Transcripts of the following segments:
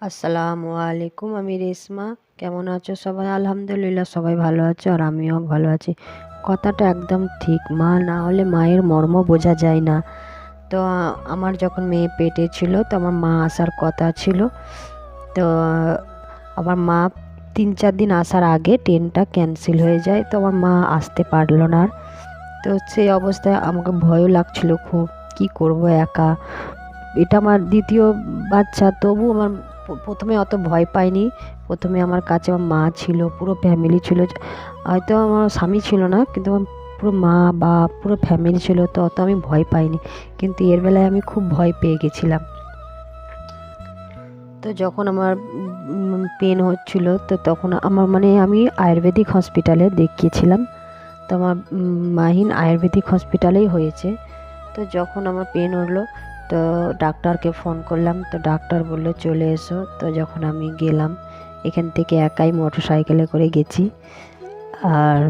আসসালামু আলাইকুম, আমি রেশমা। কেমন আছো সবাই? আলহামদুলিল্লাহ, সবাই ভালো আছো আর আমিও ভালো আছি। কথাটা একদম ঠিক, মা না হলে মায়ের মর্ম বোঝা যায় না। তো, আমার যখন মেয়ে পেটে ছিল, তো আমার মা আসার কথা ছিল। তো, আমার মা তিন চার দিন আসার আগে ট্রেনটা ক্যান্সেল হয়ে যায়, তো আমার মা আসতে পারল না। তো সেই অবস্থায় আমাকে ভয়ও লাগছিল খুব, কি করব একা? এটা আমার দ্বিতীয় বাচ্চা, তবু আমার প্রথমে অত ভয় পাইনি। প্রথমে আমার কাছে আমার মা ছিল, পুরো ফ্যামিলি ছিল। হয়তো আমার স্বামী ছিল না, কিন্তু আমার পুরো মা বা পুরো ফ্যামিলি ছিল, তো অত আমি ভয় পাইনি। কিন্তু এর বেলায় আমি খুব ভয় পেয়ে গেছিলাম। তো যখন আমার পেন হচ্ছিল, তো তখন আমার মানে আমি আয়ুর্বেদিক হসপিটালে দেখিয়েছিলাম। তো আমার মাহিন আয়ুর্বেদিক হসপিটালেই হয়েছে। তো যখন আমার পেন হলো তো ডাক্তারকে ফোন করলাম, তো ডাক্তার বলল, চলে এসো। তো যখন আমি গেলাম, এখান থেকে একাই মোটর সাইকেলে করে গেছি। আর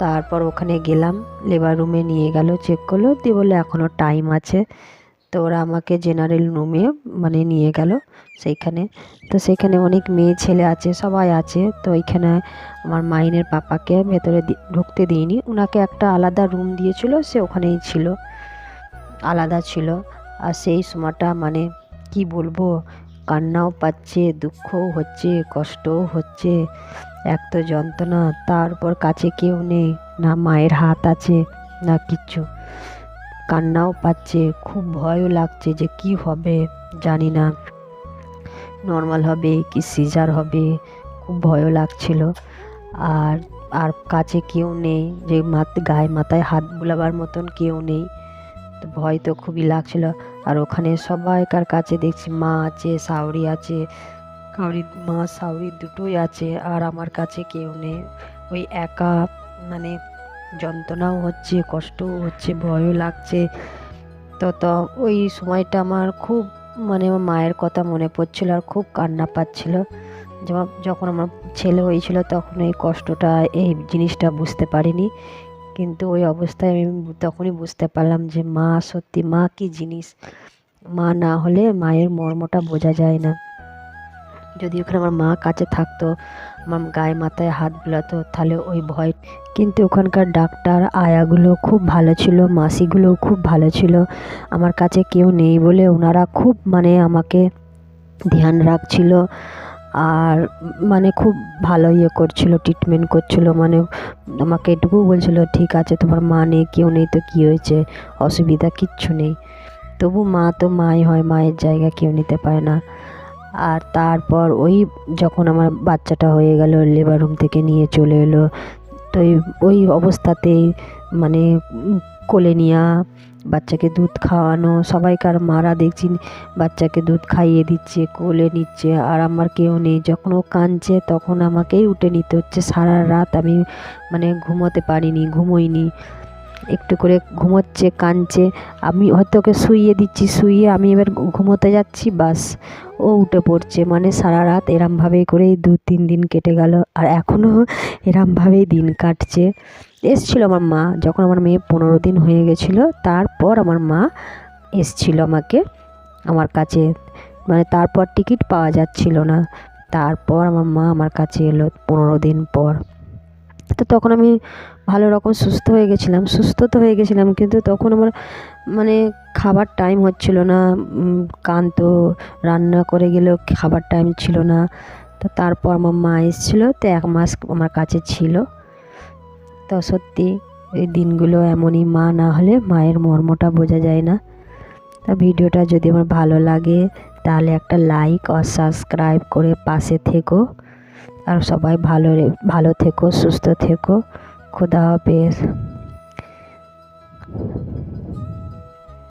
তারপর ওখানে গেলাম লেবার রুমে নিয়ে গেল চেক করল, দিয়ে বলল এখনও টাইম আছে। তো ওরা আমাকে জেনারেল রুমে মানে নিয়ে গেল সেইখানে। তো সেখানে অনেক মেয়ে ছেলে আছে, সবাই আছে। তো ওইখানে আমার মাইনের পাপাকে ভেতরে ঢুকতে দিইনি ওনাকে একটা আলাদা রুম দিয়েছিল, সে ওখানেই ছিল। আলাদা ছিল। আর সেই সময়টা মানে কি বলব, কান্নাও পাচ্ছে, দুঃখও হচ্ছে, কষ্টও হচ্ছে, এক তো যন্ত্রণা তারপর কাছে কেউ নেই, না মায়ের হাত আছে, না কিচ্ছু। কান্নাও পাচ্ছে, খুব ভয়ও লাগছে যে কি হবে, জানি না। নর্মাল হবে কি সিজার হবে, খুব ভয়ও লাগছিল। আর আর কাছে কেউ নেই, যে মাত, গায়ে মাথায় হাত বুলাবার মতন কেউ নেই। তো ভয় তো খুবই লাগছিল। আর ওখানে সবাইকার কাছে দেখছি মা আছে, সাউরি আছে। কাউরি মা, সাউরি দুটোই আছে, আর আমার কাছে কেউ নেই। ওই একা মানে যন্ত্রণাও হচ্ছে, কষ্টও হচ্ছে, ভয়ও লাগছে। তো তো ওই সময়টা আমার খুব মানে আমার মায়ের কথা মনে পড়ছিল আর খুব কান্না পাচ্ছিল। যখন- আমার ছেলে হয়েছিল তখন এই কষ্টটা, এই জিনিসটা বুঝতে পারিনি। কিন্তু ওই অবস্থায় আমি তখনই বুঝতে পারলাম যে মা সত্যি মা কি জিনিস? মা না হলে মায়ের মর্মটা বোঝা যায় না। যদি ওখানে আমার মা কাছে থাকতো, আমার গায়ে মাথায় হাত বুলাতো, তাহলে ওই ভয় কিন্তু ওখানকার ডাক্তার আয়াগুলো খুব ভালো ছিল, মাসিগুলোও খুব ভালো ছিল। আমার কাছে কেউ নেই বলে ওনারা খুব মানে আমাকে ধ্যান রাখছিল। আর মানে খুব ভালো ইয়ে করছিল ট্রিটমেন্ট করছিল মানে আমাকে এটুকু বলছিল, ঠিক আছে, তোমার মা নেই, কেউ নেই, তো কী হয়েছে? অসুবিধা কিচ্ছু নেই। তবু মা তো মাই হয়, মায়ের জায়গা কেউ নিতে পারে না। আর তারপর ওই যখন আমার বাচ্চাটা হয়ে গেল লেবার রুম থেকে নিয়ে চলে এলো, তো ওই অবস্থাতেই মানে কোলে নেওয়া বাচ্চাকে দুধ খাওয়ানো, সবাইকার মারা দেখছি বাচ্চাকে দুধ খাইয়ে দিচ্ছে, কোলে নিচ্ছে। আর আমার কেউ নেই। যখন ও কাঁদছে, তখন আমাকেই উঠে নিতে হচ্ছে। সারা রাত আমি মানে ঘুমোতে পারিনি, ঘুমোইনি। একটু করে ঘুমোচ্ছে, কাঁদছে। আমি হয়তো ওকে শুইয়ে দিচ্ছি, শুইয়ে আমি এবার ঘুমোতে যাচ্ছি, বাস। ও উঠে পড়ছে মানে সারা রাত এরমভাবেই করেই দু, তিন দিন কেটে গেল। আর এখনও এরমভাবেই দিন কাটছে। এসছিল আমার মা, যখন আমার মেয়ে পনেরো দিন হয়ে গেছিল, তারপর আমার মা এসছিল আমাকে, আমার কাছে। মানে তারপর টিকিট পাওয়া যাচ্ছিল না। তারপর আমার মা আমার কাছে এলো পনেরো দিন পর। তো তখন আমি ভালো রকম সুস্থ হয়ে গেছিলাম, সুস্থ তো হয়ে গেছিলাম, কিন্তু তখন আমার মানে খাবার টাইম হচ্ছিল না কান তো রান্না করে গেলেও খাবার টাইম ছিল না। তো তারপর আমার মা এসেছিল, তো এক মাস আমার কাছে ছিল। তো সত্যি এই দিনগুলো এমনই, মা না হলে মায়ের মর্মটা বোঝা যায় না। তা ভিডিওটা যদি আমার ভালো লাগে, তাহলে একটা লাইক আর সাবস্ক্রাইব করে পাশে থেকো। আর সবাই ভালো ভালো থেকো সুস্থ থেকো। খুদা হাফেজ।